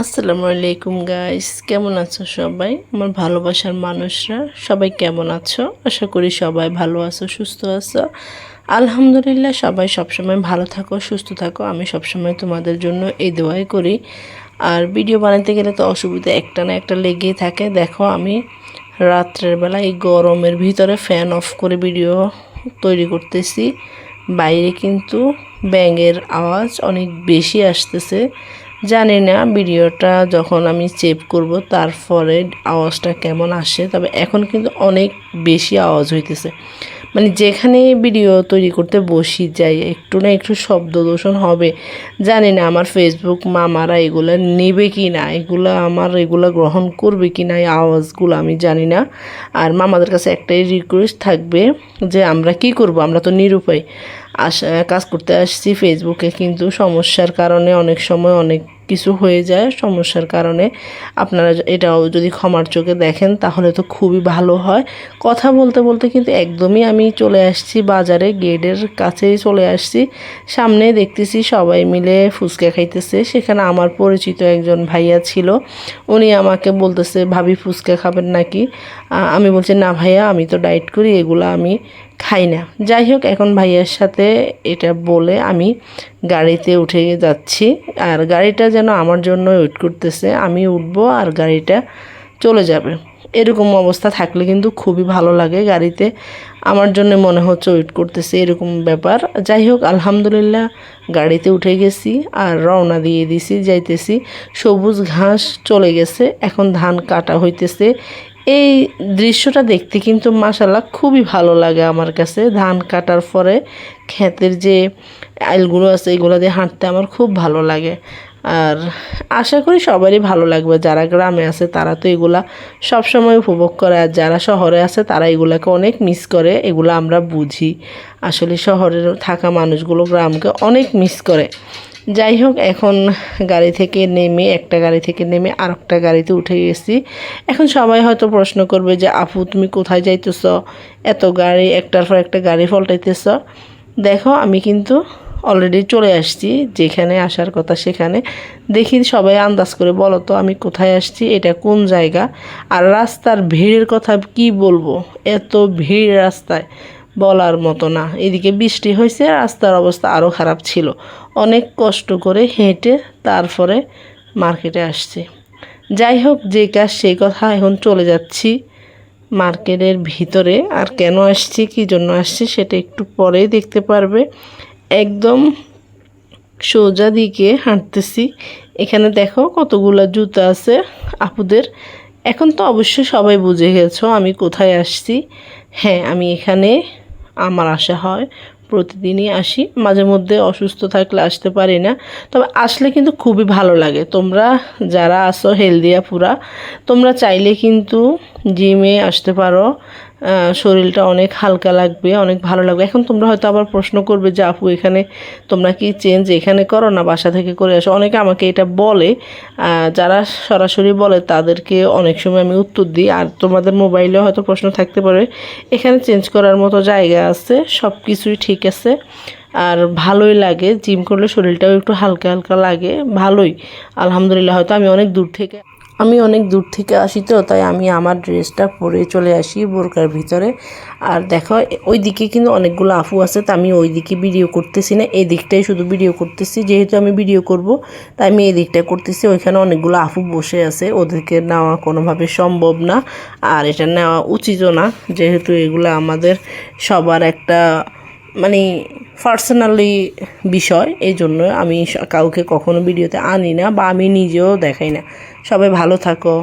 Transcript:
আসসালামু আলাইকুম গাইস কেমন আছো সবাই? আমার ভালোবাসার মানুষরা, সবাই কেমন আছো? আশা করি সবাই ভালো আছো, সুস্থ আছো। আলহামদুলিল্লাহ, সবাই সবসময় ভালো থাকো, সুস্থ থাকো। আমি সবসময় তোমাদের জন্য এই দোয়াই করি। আর ভিডিও বানাতে গেলে তো অসুবিধা একটা না একটা লেগেই থাকে। দেখো, আমি রাত্রের বেলা এই গরমের ভিতরে ফ্যান অফ করে ভিডিও তৈরি করতেছি। বাইরে কিন্তু ব্যাঙের আওয়াজ অনেক বেশি আসতেছে। জানি না, ভিডিওটা যখন আমি সেভ করব তারপরে আওয়াজটা কেমন আসে, তবে এখন কিন্তু অনেক বেশি আওয়াজ হইতেছে। মানে যেখানে ভিডিও তৈরি করতে বসি যাই, একটু না একটু শব্দ দূষণ হবে। জানি না আমার ফেসবুক মামারা এগুলো নেবে কি না এগুলো আমার এগুলো গ্রহণ করবে কি না এই আওয়াজগুলো আমি জানি না। আর মামাদের কাছে একটাই রিকোয়েস্ট থাকবে যে, আমরা কি করব? আমরা তো নিরুপায় আসা কাজ করতে আসছি ফেসবুকে কিন্তু সমস্যার কারণে অনেক সময় অনেক কিছু হয়ে যায় সমস্যার কারণে। আপনারা এটাও যদি ক্ষমার চোখে দেখেন তাহলে তো খুবই ভালো হয়। কথা বলতে বলতে কিন্তু একদমই আমি চলে আসছি বাজারে, গেটের কাছেই চলে আসছি। সামনে দেখতেছি সবাই মিলে ফুচকা খাইতেছে। সেখানে আমার পরিচিত একজন ভাইয়া ছিল। উনি আমাকে বলতেছে, ভাবি, ফুচকা খাবেন নাকি? আমি বলছি, না ভাইয়া, আমি তো ডায়েট করি, এগুলো আমি খাই না যাই হোক এখন ভাইয়ার সাথে এটা বলে আমি গাড়িতে উঠে যাচ্ছি। আর গাড়িটা যেন আমার জন্য ওয়েট করতেছে, আমি উঠবো আর গাড়িটা চলে যাবে। এরকম অবস্থা থাকলে কিন্তু খুবই ভালো লাগে গাড়িতে। আমার জন্য মনে হচ্ছে ওয়েট করতেছে এরকম ব্যাপার। যাই হোক আলহামদুলিল্লাহ গাড়িতে উঠে গেছি আর রওনা দিয়ে দিছি, যাইতেছি। সবুজ ঘাস চলে গেছে, এখন ধান কাটা হইতেছে। এই দৃশ্যটা দেখতে কিন্তু মাসাল্লাহ খুবই ভালো লাগে আমার কাছে। ধান কাটার পরে ক্ষেতের যে আইলগুলো আছে, এগুলো দিয়ে হাঁটতে আমার খুব ভালো লাগে। আর আশা করি সবারই ভালো লাগবে। যারা গ্রামে আছে, তারা তো এগুলা সবসময় উপভোগ করে। আর যারা শহরে আছে, তারা এগুলাকে অনেক মিস করে। এগুলো আমরা বুঝি। আসলে শহরের থাকা মানুষগুলো গ্রামকে অনেক মিস করে। যাই হোক এখন গাড়ি থেকে নেমে, একটা গাড়ি থেকে নেমে আর একটা গাড়িতে উঠে গেছি। এখন সবাই হয়তো প্রশ্ন করবে যে, আপু, তুমি কোথায় যাইতেছ? এত গাড়ি, একটার পর একটা গাড়ি ফল্টাইতেছ? দেখো, আমি কিন্তু অলরেডি চলে আসছি, যেখানে আসার কথা সেখানে। দেখি সবাই আন্দাজ করে বলো তো, আমি কোথায় আসছি, এটা কোন জায়গা? আর রাস্তার ভিড়ের কথা কি বলব? এত ভিড় রাস্তায়। বলার মতো না। এদিকে বৃষ্টি হয়েছে, রাস্তার অবস্থা আরও খারাপ ছিল। অনেক কষ্ট করে হেঁটে তারপরে মার্কেটে আসছি। যাই হোক, যে কাজ সেই কথা এখন চলে যাচ্ছি মার্কেটের ভিতরে। আর কেন আসছি, কী জন্য আসছি, সেটা একটু পরেই দেখতে পারবে। একদম সোজা দিকে হাঁটতেছি। এখানে দেখো কতগুলো জুতো আছে আপুদের। এখন তো অবশ্যই সবাই বুঝে গেছো আমি কোথায় আসছি। হ্যাঁ আমি এখানে আমার আসা হয়। প্রতিদিনই আসি। মাঝে মধ্যে অসুস্থ থাকলে আসতে পারি না। তবে আসলে কিন্তু খুবই ভালো লাগে। তোমরা যারা আসো হেলদিয়া পুরা তোমরা চাইলে কিন্তু জিমে আসতে পারো। শরীরটা অনেক হালকা লাগবে, অনেক ভালো লাগবে। এখন তোমরা হয়তো আবার প্রশ্ন করবে যে, আপু, এখানে তোমরা কি চেঞ্জ এখানে করো না, বাসা থেকে করে আসো? অনেকে আমাকে এটা বলে যারা সরাসরি বলে তাদেরকে অনেক সময় আমি উত্তর দিই। আর তোমাদের মোবাইলেও হয়তো প্রশ্ন থাকতে পারে, এখানে চেঞ্জ করার মতো জায়গা আছে সব কিছুই ঠিক আছে, আর ভালোই লাগে। জিম করলে শরীরটাও একটু হালকা হালকা লাগে, ভালোই। আলহামদুলিল্লাহ, হয়তো আমি অনেক দূর থেকে আমি অনেক দূর থেকে আসি তো, তাই আমি আমার ড্রেসটা পরে চলে আসি বোরকার ভিতরে। আর দেখো ওই দিকে কিন্তু অনেকগুলো আফু আছে, তা আমি ওই দিকে ভিডিও করতেছি না। এই দিকটাই শুধু ভিডিও করতেছি, যেহেতু আমি ভিডিও করব, তাই আমি এই দিকটা করতেছি। ওইখানে অনেকগুলো আফু বসে আছে, ওদেরকে নেওয়া কোনোভাবে সম্ভব না, আর এটা নেওয়া উচিতও না, যেহেতু এগুলো আমাদের সবার একটা মানে পার্সোনালি বিষয় এই জন্য আমি কাউকে কখনো ভিডিওতে আনি না বা আমি নিজেও দেখাই না। সবাই ভালো থাকো।